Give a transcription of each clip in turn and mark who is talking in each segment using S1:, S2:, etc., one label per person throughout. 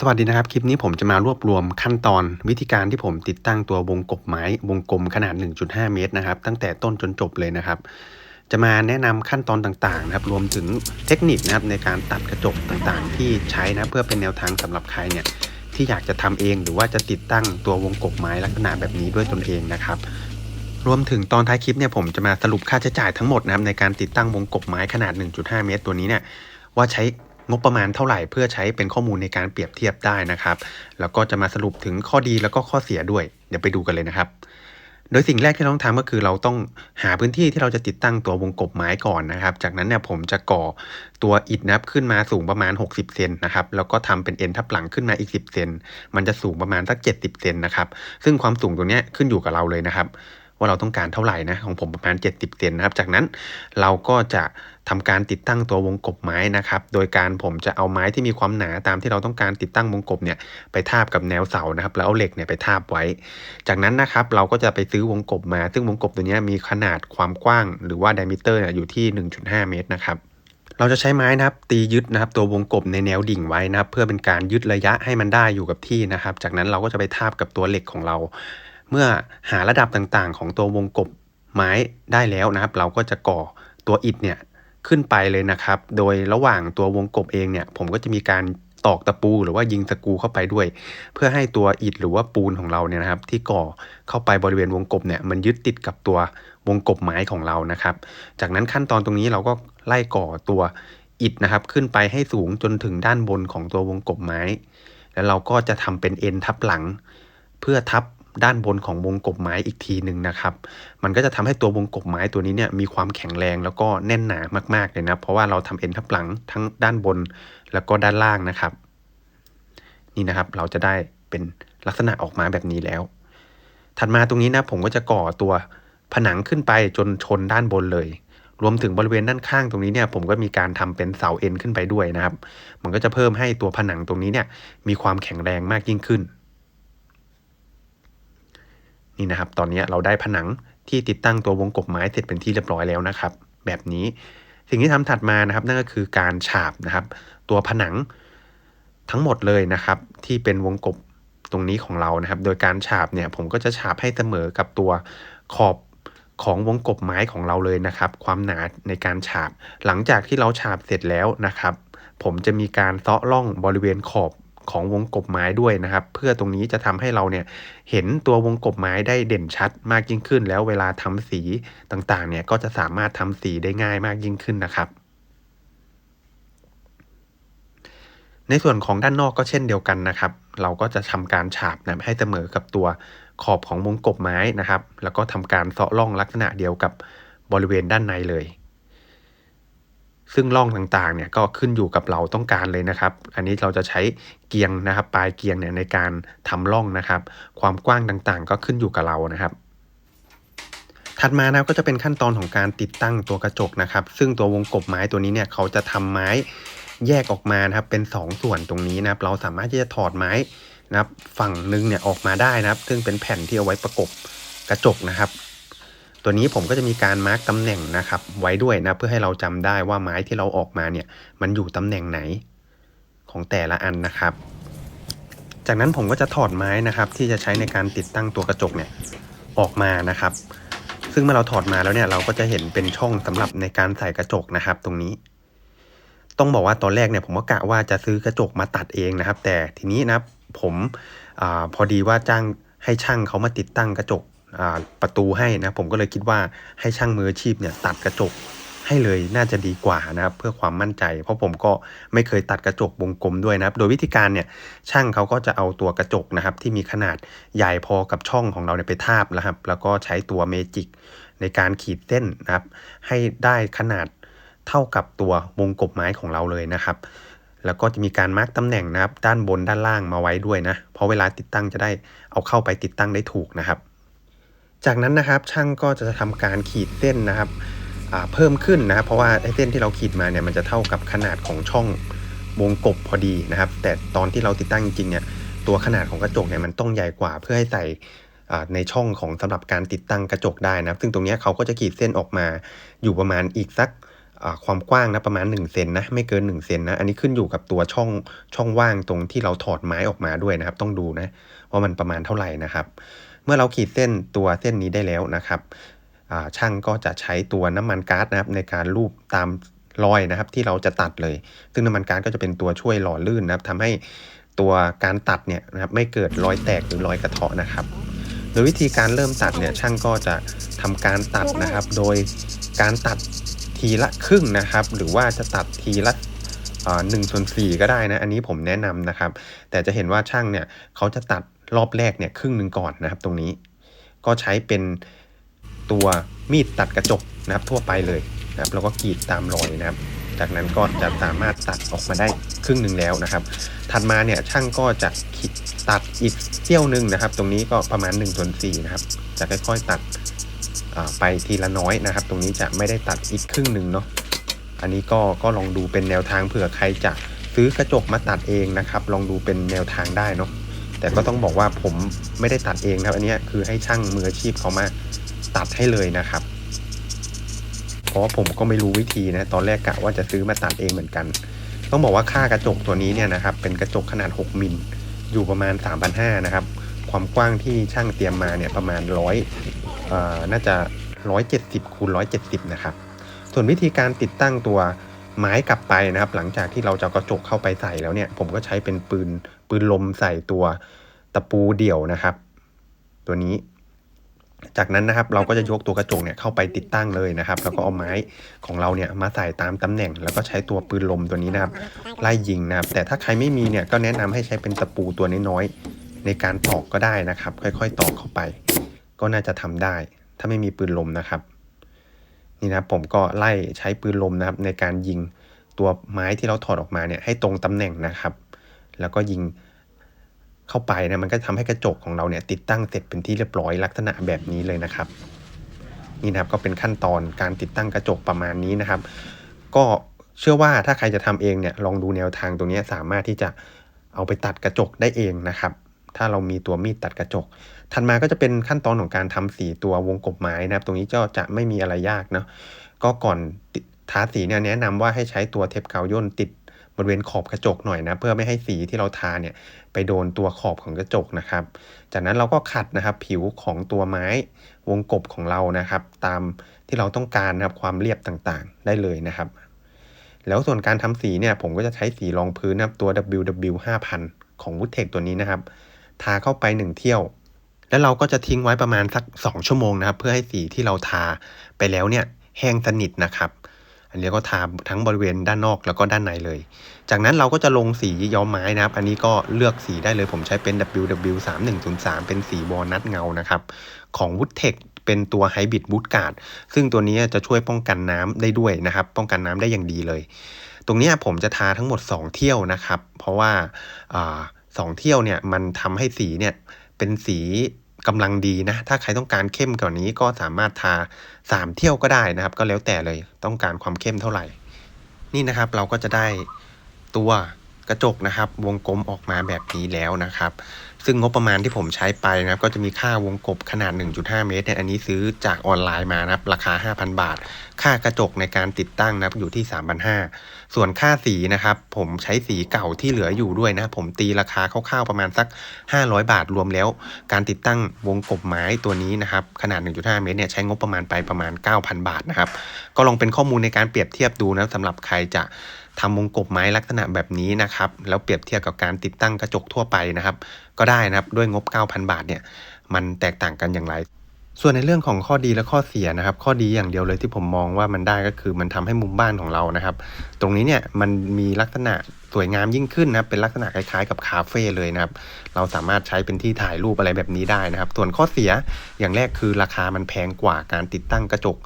S1: สวัสดีนะครับ คลิปนี้ผมจะมารวบรวมขั้นตอนวิธีการที่ผมติดตั้งตัววงกบไม้วงกลมขนาด 1.5 เมตรนะครับ ตั้งแต่ต้นจนจบเลยนะครับ จะมาแนะนำขั้นตอนต่างๆนะครับ รวมถึงเทคนิคนะครับในการตัดกระจกต่างๆ ที่ใช้นะเพื่อเป็นแนวทางสำหรับใครเนี่ยที่อยากจะทำเองหรือว่าจะติดตั้งตัววงกบไม้ลักษณะแบบนี้ด้วยตนเองนะครับรวมถึงตอนท้ายคลิปเนี่ยผมจะมาสรุปค่าใช้จ่ายทั้งหมดนะครับในการติดตั้งวงกบไม้ขนาด 1.5 เมตร ตัวนี้เนี่ยว่าใช้ งบประมาณเท่าไหร่เพื่อใช้เป็นข้อมูลในการเปรียบเทียบได้นะครับ แล้วก็จะมาสรุปถึงข้อดีแล้วก็ข้อเสียด้วย เดี๋ยวไปดูกันเลยนะครับ โดยสิ่งแรกที่เราต้องทำก็คือเราต้องหาพื้นที่ที่เราจะติดตั้งตัววงกบไม้ก่อนนะครับ จากนั้นเนี่ยผมจะก่อตัวอิฐนับขึ้นมาสูงประมาณ 60 เซนนะครับ แล้วก็ทำเป็นเอ็นทับหลังขึ้นมาอีก 10 เซน มันจะสูงประมาณสัก 70 เซนนะครับ ซึ่งความสูงตรงนี้ขึ้นอยู่กับเราเลยนะครับ ว่าเราต้องการเท่าไหร่นะของผมประมาณ 70เซนนะครับ จากนั้นเราก็จะทำการติดตั้งตัววงกบไม้นะครับ โดยการผมจะเอาไม้ที่มีความหนาตามที่เราต้องการติดตั้งวงกบเนี่ยไปทาบกับแนวเสานะครับ แล้วเอาเหล็กเนี่ยไปทาบไว้ จากนั้นนะครับเราก็จะไปซื้อวงกบมา ซึ่งวงกบตัวนี้มีขนาดความกว้าง หรือว่าไดมิเตอร์อยู่ที่ 1.5 เมตรนะครับเราจะใช้ไม้นะครับตียึดนะครับตัววงกบในแนวดิ่งไว้นะครับ เพื่อเป็นการยึดระยะให้มันได้อยู่กับที่นะครับ จากนั้นเราก็จะไปทาบกับตัวเหล็กของเรา เมื่อหาระดับต่างๆ ของตัววงกบไม้ได้แล้วนะครับ เราก็จะก่อตัวอิฐเนี่ยขึ้นไปเลยนะครับ โดยระหว่างตัววงกบเองเนี่ย ผมก็จะมีการตอกตะปูหรือว่ายิงตะกูเข้าไปด้วย เพื่อให้ตัวอิฐหรือว่าปูนของเราเนี่ยนะครับ ที่ก่อเข้าไปบริเวณวงกบเนี่ยมันยึดติดกับตัววงกบไม้ของเรานะครับ จากนั้นขั้นตอนตรงนี้เราก็ไล่ก่อตัวอิฐนะครับ ขึ้นไปให้สูงจนถึงด้านบนของตัววงกบไม้ แล้วเราก็จะทำเป็นเอ็นทับหลัง เพื่อทับ ด้านบนของวงกบไม้อีกทีหนึ่งนะครับ มันก็จะทำให้ตัววงกบไม้ตัวนี้เนี่ยมีความแข็งแรงแล้วก็แน่นหนามากๆเลยนะ เพราะว่าเราทำเอ็นทับหลังทั้งด้านบนแล้วก็ด้านล่างนะครับ นี่นะครับเราจะได้เป็นลักษณะออกมาแบบนี้แล้ว ถัดมาตรงนี้นะผมก็จะก่อตัวผนังขึ้นไปจนชนด้านบนเลย รวมถึงบริเวณด้านข้างตรงนี้เนี่ยผมก็มีการทำเป็นเสาเอ็นขึ้นไปด้วยนะครับ มันก็จะเพิ่มให้ตัวผนังตรงนี้เนี่ยมีความแข็งแรงมากยิ่งขึ้น นี่นะครับ ตอนนี้เราได้ผนังที่ติดตั้งตัววงกบไม้เสร็จเป็นที่เรียบร้อยแล้วนะครับ แบบนี้สิ่งที่ทำถัดมานะครับ นั่นก็คือการฉาบนะครับ ตัวผนังทั้งหมดเลยนะครับ ที่เป็นวงกบตรงนี้ของเรานะครับ โดยการฉาบเนี่ยผมก็จะฉาบให้เสมอกับตัวขอบของวงกบไม้ของเราเลยนะครับ ความหนาในการฉาบ หลังจากที่เราฉาบเสร็จแล้วนะครับ ผมจะมีการเซาะร่องบริเวณขอบ ของวงกบไม้ด้วยนะครับ เพื่อตรงนี้จะทำให้เราเนี่ยเห็นตัววงกบไม้ได้เด่นชัดมากยิ่งขึ้น แล้วเวลาทำสีต่างๆเนี่ยก็จะสามารถทำสีได้ง่ายมากยิ่งขึ้นนะครับในส่วนของด้านนอกก็เช่นเดียวกันนะครับ เราก็จะทำการฉาบนะให้เสมอกับตัวขอบของวงกบไม้นะครับ แล้วก็ทำการเซาะร่องลักษณะเดียวกับบริเวณด้านในเลย ซึ่งร่องต่างๆเนี่ยก็ขึ้นอยู่กับเราต้องการเลยนะครับ อันนี้เราจะใช้เกียงนะครับปลายเกียงเนี่ยในการทำร่องนะครับ ความกว้างต่างๆ ก็ขึ้นอยู่กับเรานะครับถัดมานะก็จะเป็นขั้นตอนของการติดตั้งตัวกระจกนะครับ ซึ่งตัววงกบไม้ตัวนี้เนี่ยเขาจะทำไม้แยกออกมานะครับเป็น 2 ส่วนตรงนี้นะครับ เราสามารถที่จะถอดไม้นะครับ ฝั่งหนึงเนี่ยออกมาได้นะครับ ซึ่งเป็นแผ่นที่เอาไว้ประกบกระจกนะครับ ตัวนี้ผมก็จะมีการมาร์กตำแหน่งนะครับ ไว้ด้วยนะเพื่อให้เราจำได้ว่าไม้ที่เราออกมาเนี่ยมันอยู่ตำแหน่งไหนของแต่ละอันนะครับ จากนั้นผมก็จะถอดไม้นะครับที่จะใช้ในการติดตั้งตัวกระจกเนี่ยออกมานะครับ ซึ่งเมื่อเราถอดมาแล้วเนี่ยเราก็จะเห็นเป็นช่องสำหรับในการใส่กระจกนะครับ ตรงนี้ ต้องบอกว่าตอนแรกเนี่ยผมก็กะว่าจะซื้อกระจกมาตัดเองนะครับ แต่ทีนี้นะผมอพอดีว่าจ้างให้ช่างเขามาติดตั้งกระจก ประตูให้นะผมก็เลยคิดว่าให้ช่างมืออาชีพเนี่ยตัดกระจกให้เลยน่าจะดีกว่านะครับเพื่อความมั่นใจ เพราะผมก็ไม่เคยตัดกระจกวงกลมด้วยนะครับ โดยวิธีการเนี่ยช่างเขาก็จะเอาตัวกระจกนะครับ ที่มีขนาดใหญ่พอกับช่องของเราเนี่ยไปทาบนะครับ แล้วก็ใช้ตัวเมจิกในการขีดเส้นนะครับ ให้ได้ขนาดเท่ากับตัววงกบไม้ของเราเลยนะครับ แล้วก็จะมีการมาร์กตำแหน่งนะครับ ด้านบนด้านล่างมาไว้ด้วยนะเพราะเวลาติดตั้งจะได้เอาเข้าไปติดตั้งได้ถูกนะครับ จากนั้นนะครับช่างก็จะทำการขีดเส้นนะครับเพิ่มขึ้นนะครับ เพราะว่าไอ้เส้นที่เราขีดมาเนี่ยมันจะเท่ากับขนาดของช่องวงกบพอดีนะครับ แต่ตอนที่เราติดตั้งจริงเนี่ยตัวขนาดของกระจกเนี่ยมันต้องใหญ่กว่าเพื่อให้ใส่ในช่องของสำหรับการติดตั้งกระจกได้นะครับ ซึ่งตรงนี้เขาก็จะขีดเส้นออกมาอยู่ประมาณอีกสักความกว้างนะประมาณ1เซนนะไม่เกิน1เซนนะอันนี้ขึ้นอยู่กับตัวช่องช่องว่างตรงที่เราถอดไม้ออกมาด้วยนะครับ ต้องดูนะว่ามันประมาณเท่าไหร่นะครับ เมื่อเราขีดเส้นตัวเส้นนี้ได้แล้วนะครับช่างก็จะใช้ตัวน้ำมันก๊าซนะครับในการลูบตามรอยนะครับ ที่เราจะตัดเลย ซึ่งน้ำมันก๊าซก็จะเป็นตัวช่วยหล่อลื่นนะครับทำให้ตัวการตัดเนี่ยนะครับไม่เกิดรอยแตกหรือรอยกระเทาะนะครับ โดยวิธีการเริ่มตัดเนี่ยช่างก็จะทำการตัดนะครับ โดยการตัดทีละครึ่งนะครับ หรือว่าจะตัดทีละหนึ่งส่วนสี่ก็ได้นะ อันนี้ผมแนะนำนะครับ แต่จะเห็นว่าช่างเนี่ยเขาจะตัด รอบแรกเนี่ยครึ่งหนึ่งก่อนนะครับ ตรงนี้ก็ใช้เป็นตัวมีดตัดกระจกนะครับ ทั่วไปเลยนะครับ แล้วก็กรีดตามรอยนะครับ จากนั้นก็จะสามารถตัดออกมาได้ครึ่งหนึ่งแล้วนะครับ ถัดมาเนี่ยช่างก็จะขีดตัดอีกเสี้ยวหนึ่งนะครับ ตรงนี้ก็ประมาณ1ส่วน4นะครับ จะค่อยๆตัดไปทีละน้อยนะครับ ตรงนี้จะไม่ได้ตัดอีกครึ่งหนึ่งเนาะอันนี้ก็ก็ลองดูเป็นแนวทางเผื่อใครจะซื้อกระจกมาตัดเองนะครับ ลองดูเป็นแนวทางได้เนาะ แต่ก็ต้องบอกว่าผมไม่ได้ตัดเองครับอันนี้คือให้ช่างมืออาชีพเขามาตัดให้เลยนะครับ เพราะผมก็ไม่รู้วิธีนะ ตอนแรกกะว่าจะซื้อมาตัดเองเหมือนกัน ต้องบอกว่าค่ากระจกตัวนี้เนี่ยนะครับ เป็นกระจกขนาด 6 มิล อยู่ประมาณ 3,500นะครับ ความกว้างที่ช่างเตรียมมาเนี่ยประมาณร้อยน่าจะ 170คูณ170 นะครับ ส่วนวิธีการติดตั้งตัว ไม้กลับไปนะครับ หลังจากที่เราจะกระจกเข้าไปใส่แล้วเนี่ย ผมก็ใช้เป็นปืนปืนลมใส่ตัวตะปูเดี่ยวนะครับ ตัวนี้ จากนั้นนะครับ เราก็จะยกตัวกระจกเนี่ยเข้าไปติดตั้งเลยนะครับ แล้วก็เอาไม้ของเราเนี่ยมาใส่ตามตำแหน่ง แล้วก็ใช้ตัวปืนลมตัวนี้นะครับ ไล่ยิงนะครับ แต่ถ้าใครไม่มีเนี่ยก็แนะนำให้ใช้เป็นตะปูตัวน้อยๆในการตอกก็ได้นะครับ ค่อย ๆ ตอกเข้าไป ก็น่าจะทำได้ ถ้าไม่มีปืนลมนะครับ นี่นะผมก็ไล่ใช้ปืนลมนะครับ ในการยิงตัวไม้ที่เราถอดออกมาเนี่ยให้ตรงตำแหน่งนะครับ แล้วก็ยิงเข้าไปนะมันก็ทำให้กระจกของเราเนี่ยติดตั้งเสร็จเป็นที่เรียบร้อยลักษณะแบบนี้เลยนะครับ นี่นะครับก็เป็นขั้นตอนการติดตั้งกระจกประมาณนี้นะครับ ก็เชื่อว่าถ้าใครจะทำเองเนี่ยลองดูแนวทางตรงนี้สามารถที่จะเอาไปตัดกระจกได้เองนะครับ ถ้าเรามีตัวมีดตัดกระจก ถัดมาก็จะเป็นขั้นตอนของการทำสีตัววงกบไม้นะครับ ตรงนี้ก็จะไม่มีอะไรยากเนาะก็ก่อนทาสีเนี่ยแนะนำว่าให้ใช้ตัวเทปกาวย่นติดบริเวณขอบกระจกหน่อยนะ เพื่อไม่ให้สีที่เราทาเนี่ยไปโดนตัวขอบของกระจกนะครับ จากนั้นเราก็ขัดนะครับผิวของตัวไม้วงกบของเรานะครับ ตามที่เราต้องการนะครับความเรียบต่างๆ ได้เลยนะครับ แล้วส่วนการทำสีเนี่ยผมก็จะใช้สีรองพื้นนะครับตัว WW 5000 ของ w o o d t e c h ตัวนี้นะครับ ทาเข้าไป1เที่ยว แล้วเราก็จะทิ้งไว้ประมาณสัก 2 ชั่วโมงนะครับ เพื่อให้สีที่เราทาไปแล้วเนี่ยแห้งสนิทนะครับ อันนี้ก็ทาทั้งบริเวณด้านนอกแล้วก็ด้านในเลย จากนั้นเราก็จะลงสีย้อมไม้นะครับ อันนี้ก็เลือกสีได้เลยผมใช้เป็น WW 3 1 0 3 เป็นสีวอลนัทเงานะครับ ของ w o o d t e c h เป็นตัวไฮบริดบูทการ์ดซึ่งตัวนี้จะช่วยป้องกันน้ำได้ด้วยนะครับ ป้องกันน้ำได้อย่างดีเลย ตรงนี้ผมจะทาทั้งหมด 2 เที่ยวนะครับ เพราะว่า สองเที่ยวเนี่ยมันทำให้สีเนี่ยเป็นสีกำลังดีนะ ถ้าใครต้องการเข้มกว่านี้ก็สามารถทา3เที่ยวก็ได้นะครับ ก็แล้วแต่เลยต้องการความเข้มเท่าไหร่ นี่นะครับเราก็จะได้ตัวกระจกนะครับ วงกลมออกมาแบบนี้แล้วนะครับ ซึ่งงบประมาณที่ผมใช้ไปนะครับก็จะมีค่าวงกบขนาด 1.5 เมตรเนี่ยอันนี้ซื้อจากออนไลน์มานะครับราคา 5,000 บาท ค่ากระจกในการติดตั้งนะครับอยู่ที่ 3,500 ส่วนค่าสีนะครับผมใช้สีเก่าที่เหลืออยู่ด้วยนะผมตีราคาคร่าวๆประมาณสัก 500 บาทรวมแล้ว การติดตั้งวงกบไม้ตัวนี้นะครับขนาด 1.5 เมตรเนี่ยใช้งบประมาณไปประมาณ 9,000 บาทนะครับก็ลองเป็นข้อมูลในการเปรียบเทียบดูนะสำหรับใครจะ ทำวงกบไม้ลักษณะแบบนี้นะครับแล้วเปรียบเทียบกับการติดตั้งกระจกทั่วไปนะครับ ก็ได้นะครับด้วยงบ 9,000 บาทเนี่ยมันแตกต่างกันอย่างไร ส่วนในเรื่องของข้อดีและข้อเสียนะครับ ข้อดีอย่างเดียวเลยที่ผมมองว่ามันได้ก็คือมันทำให้มุมบ้านของเรานะครับ ตรงนี้เนี่ยมันมีลักษณะสวยงามยิ่งขึ้นนะเป็นลักษณะคล้ายๆกับคาเฟ่เลยนะครับ เราสามารถใช้เป็นที่ถ่ายรูปอะไรแบบนี้ได้นะครับ ส่วนข้อเสียอย่างแรกคือราคามันแพงกว่าการติดตั้งกระจก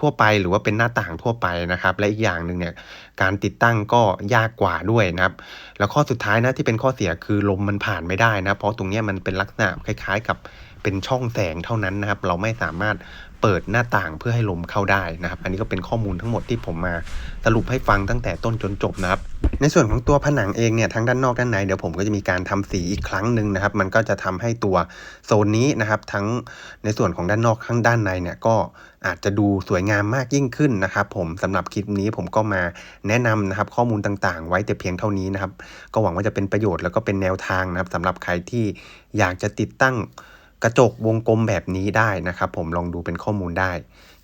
S1: ทั่วไปหรือว่าเป็นหน้าต่างทั่วไปนะครับ และอีกอย่างหนึ่งเนี่ยการติดตั้งก็ยากกว่าด้วยนะครับ แล้วข้อสุดท้ายนะที่เป็นข้อเสียคือลมมันผ่านไม่ได้นะ เพราะตรงนี้มันเป็นลักษณะคล้าย ๆ กับเป็นช่องแสงเท่านั้นนะครับ เราไม่สามารถเปิดหน้าต่างเพื่อให้ลมเข้าได้นะครับ อันนี้ก็เป็นข้อมูลทั้งหมดที่ผมมาสรุปให้ฟังตั้งแต่ต้นจนจบนะครับ ในส่วนของตัวผนังเองเนี่ยทั้งด้านนอกด้านในเดี๋ยวผมก็จะมีการทำสีอีกครั้งหนึ่งนะครับ มันก็จะทำให้ตัวโซนนี้นะครับ ทั้งในส่วนของด้านนอกข้างด้านในเนี่ยก็อาจจะดูสวยงามมากยิ่งขึ้นนะครับ ผมสำหรับคลิปนี้ผมก็มาแนะนำนะครับ ข้อมูลต่างๆ ไว้แต่เพียงเท่านี้นะครับ ก็หวังว่าจะเป็นประโยชน์แล้วก็เป็นแนวทางนะครับสำหรับใครที่อยากจะติดตั้งกระจกวงกลมแบบนี้ได้นะครับ ผมลองดูเป็นข้อมูลได้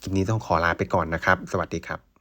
S1: คลิปนี้ต้องขอลาไปก่อนนะครับ สวัสดีครับ